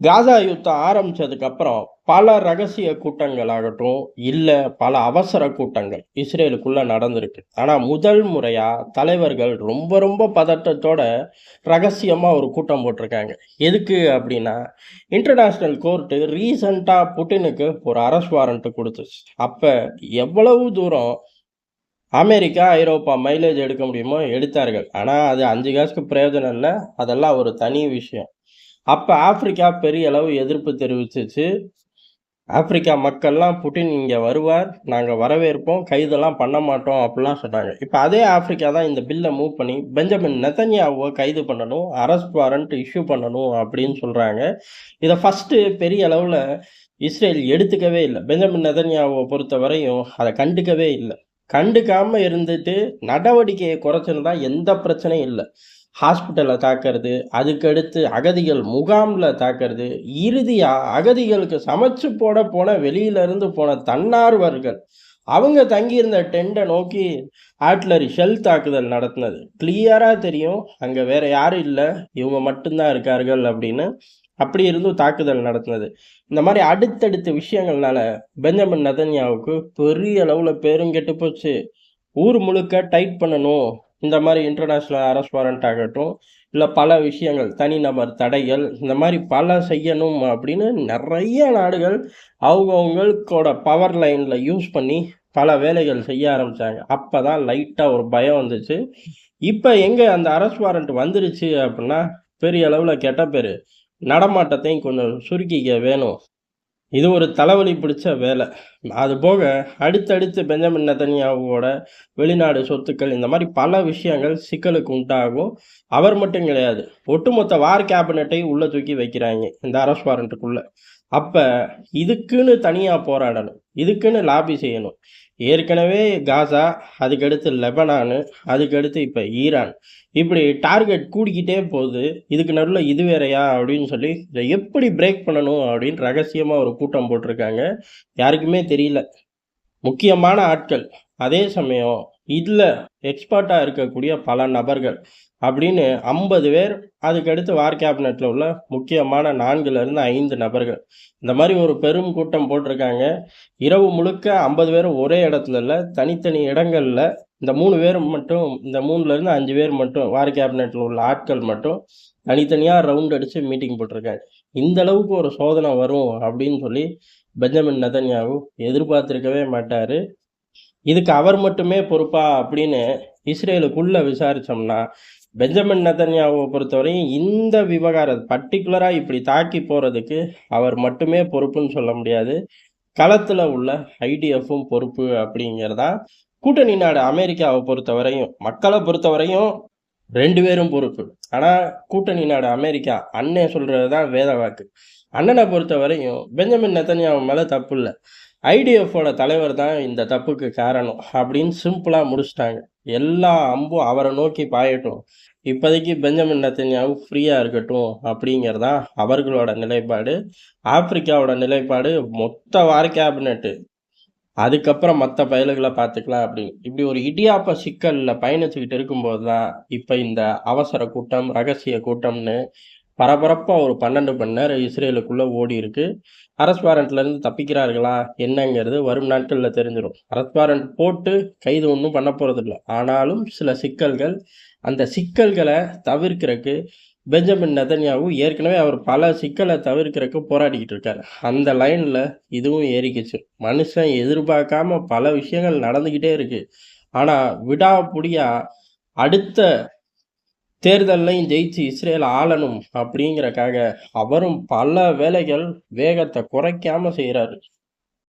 காசா யுத்தம் ஆரம்பிச்சதுக்கப்புறம் பல ரகசிய கூட்டங்கள் ஆகட்டும், இல்லை பல அவசர கூட்டங்கள் இஸ்ரேலுக்குள்ளே நடந்திருக்கு. ஆனால் முதல் முறையாக தலைவர்கள் ரொம்ப ரொம்ப பதட்டத்தோட ரகசியமாக ஒரு கூட்டம் போட்டிருக்காங்க. எதுக்கு அப்படின்னா, இன்டர்நேஷ்னல் கோர்ட்டு ரீசண்டாக புட்டினுக்கு ஒரு அரெஸ்ட் வாரண்ட்டு கொடுத்துச்சு அப்போ எவ்வளவு தூரம் அமெரிக்கா, ஐரோப்பா மைலேஜ் எடுக்க முடியுமோ எடுத்தார்கள். ஆனால் அது அஞ்சு காசுக்கு பிரயோஜனம் இல்லை அதெல்லாம் ஒரு தனி விஷயம். அப்போ ஆப்பிரிக்கா பெரிய அளவு எதிர்ப்பு தெரிவிச்சிச்சு ஆப்பிரிக்கா மக்கள்லாம் புட்டின் இங்கே வருவார். நாங்கள் வரவேற்போம். கைதெல்லாம் பண்ண மாட்டோம் அப்படிலாம் சொன்னாங்க. இப்போ அதே ஆப்பிரிக்கா தான் இந்த பில்லை மூவ் பண்ணி பெஞ்சமின் நெத்தன்யாவை கைது பண்ணணும். அரெஸ்ட் வாரண்ட் இஷ்யூ பண்ணணும் அப்படின்னு சொல்கிறாங்க இதை ஃபஸ்ட்டு பெரிய அளவில் இஸ்ரேல் எடுத்துக்கவே இல்லை பெஞ்சமின் நெதன்யாகுவ பொறுத்தவரையும் அதை கண்டுக்கவே இல்லை கண்டுக்காமல் இருந்துட்டு நடவடிக்கையை குறைச்சிருந்தா எந்த பிரச்சனையும் இல்லை ஹாஸ்பிட்டலில் தாக்குறது, அதுக்கடுத்து அகதிகள் முகாம்ல தாக்கிறது இறுதியாக அகதிகளுக்கு சமைச்சு போட போன வெளியில இருந்து போன தன்னார்வர்கள், அவங்க தங்கியிருந்த டெண்டை நோக்கி ஆட்லரி ஷெல் தாக்குதல் நடத்துனது. கிளியராக தெரியும். அங்கே வேற யாரும் இல்லை இவங்க மட்டும்தான் இருக்கார்கள் அப்படின்னு. அப்படி இருந்தும் தாக்குதல் நடத்துனது. இந்த மாதிரி அடுத்தடுத்த விஷயங்கள்னால பெஞ்சமின் நதன்யாவுக்கு பெரிய அளவில் பேரும் கெட்டு போச்சு. ஊர் முழுக்க டைட் பண்ணணும். இந்த மாதிரி இன்டர்நேஷ்னல் அரெஸ்ட் வாரண்ட் ஆகட்டும், இல்லை பல விஷயங்கள், தனிநபர் தடைகள், இந்த மாதிரி பல செய்யணும் அப்படின்னு நிறைய நாடுகள் அவங்கவங்களுக்கோட பவர் லைனில் யூஸ் பண்ணி பல வேலைகள் செய்ய ஆரம்பித்தாங்க அப்போ தான் லைட்டாக ஒரு பயம் வந்துச்சு. இப்போ எங்கே அந்த அரெஸ்ட் வாரண்ட் வந்துருச்சு அப்படின்னா, பெரிய அளவில் கெட்ட பேர் நடமாட்டத்தையும் கொஞ்சம் சுருக்கிக்க வேணும். இது ஒரு தலைவலி பிடிச்ச வேலை அதுபோக அடுத்தடுத்து பெஞ்சமின் நெதன்யாகுவோட வெளிநாடு சொத்துக்கள் இந்த மாதிரி பல விஷயங்கள் சிக்கலுக்கு உண்டாகும். அவர் மட்டும் கிடையாது. ஒட்டுமொத்த வார் கேபினட்டை உள்ளே தூக்கி வைக்கிறாங்க இந்த அரசு வாரண்ட்டுக்குள்ளே அப்போ இதுக்குன்னு தனியாக போராடணும். இதுக்குன்னு லாபி செய்யணும். ஏற்கனவே காசா, அதுக்கடுத்து லெபனானு, அதுக்கடுத்து இப்போ ஈரான். இப்படி டார்கெட் கூடிக்கிட்டே போகுது. இதுக்கு நடுவில் இது வேறயா அப்படின்னு சொல்லி, இதை எப்படி பிரேக் பண்ணணும் அப்படின்னு ரகசியமாக ஒரு கூட்டம் போட்டிருக்காங்க. யாருக்குமே தெரியல. முக்கியமான ஆட்கள். அதே சமயம் இதில் எக்ஸ்பர்ட்டாக இருக்கக்கூடிய பல நபர்கள் அப்படின்னு 50 பேர், அதுக்கடுத்து வார் கேபினட்டில் உள்ள முக்கியமான 4லிருந்து 5 நபர்கள். இந்த மாதிரி ஒரு பெரும் கூட்டம் போட்டிருக்காங்க. இரவு முழுக்க 50 பேரும் ஒரே இடத்துல இல்லை தனித்தனி இடங்களில் இந்த மூணு பேர் மட்டும் இந்த 3லிருந்து 5 பேர் மட்டும் வார் கேபினட்டில் உள்ள ஆட்கள் மட்டும் தனித்தனியாக ரவுண்ட் அடித்து மீட்டிங் போட்டிருக்காங்க. இந்த அளவுக்கு ஒரு சோதனை வரும் அப்படின்னு சொல்லி பெஞ்சமின் நதன்யாவும் எதிர்பார்த்துருக்கவே மாட்டார் இதுக்கு அவர் மட்டுமே பொறுப்பா அப்படின்னு இஸ்ரேலுக்குள்ள விசாரிச்சோம்னா, பெஞ்சமின் நதன்யாவை பொறுத்தவரையும் இந்த விவகாரம் பர்டிகுலராக இப்படி தாக்கி போகிறதுக்கு அவர் மட்டுமே பொறுப்புன்னு சொல்ல முடியாது. களத்தில் உள்ள ஐடிஎஃப்பும் பொறுப்பு அப்படிங்கிறதா கூட்டணி நாடு அமெரிக்காவை பொறுத்தவரையும், மக்களை பொறுத்தவரையும் ரெண்டு பேரும் பொறுப்பு. ஆனால் கூட்டணி நாடு அமெரிக்கா, அண்ணன் சொல்கிறது தான் வேத வாக்கு. அண்ணனை பொறுத்தவரையும் பெஞ்சமின் நெதன்யாகு மேலே தப்பு இல்லை ஐடிஎஃப்போட தலைவர் தான் இந்த தப்புக்கு காரணம் அப்படின்னு சிம்பிளாக முடிச்சுட்டாங்க. எல்லா அம்பும் அவரை நோக்கி பாயட்டும். இப்போதைக்கு பெஞ்சமின் நெதன்யாகு ஃப்ரீயாக இருக்கட்டும் அப்படிங்கிறதான் அவர்களோட நிலைப்பாடு. ஆப்பிரிக்காவோட நிலைப்பாடு மொத்த வார் கேபினெட்டு அதுக்கப்புறம் மற்ற பயல்களை பார்த்துக்கலாம் அப்படின்னு. இப்படி ஒரு இடியாப்ப சிக்கலில் பயணிச்சுக்கிட்டு இருக்கும்போது தான், இப்போ இந்த அவசர கூட்டம், ரகசிய கூட்டம்னு பரபரப்பாக ஒரு 12 மணி நேரம் ஓடி ஓடியிருக்கு. அரெஸ்ட் வாரண்ட்லேருந்து தப்பிக்கிறார்களா என்னங்கிறது வரும் நாட்களில் தெரிஞ்சிடும் அரெஸ்ட் வாரண்ட் போட்டு கைது ஒன்றும் பண்ண போகிறதில்ல ஆனாலும் சில சிக்கல்கள், அந்த சிக்கல்களை தவிர்க்கிறதுக்கு பெஞ்சமின் நெதன்யாகு ஏற்கனவே அவர் பல சிக்கலை தவிர்க்கிறக்கு போராடிக்கிட்டு இருக்காரு. அந்த லைனில் இதுவும் ஏறிக்கிச்சு. மனுஷன் எதிர்பார்க்காம பல விஷயங்கள் நடந்துக்கிட்டே இருக்குது ஆனால் விடாப்புடியா அடுத்த தேர்தலையும் ஜெயிச்சு இஸ்ரேல் ஆளணும் அப்படிங்கிறக்காக அவரும் பல வேலைகள் வேகத்தை குறைக்காம செய்கிறாரு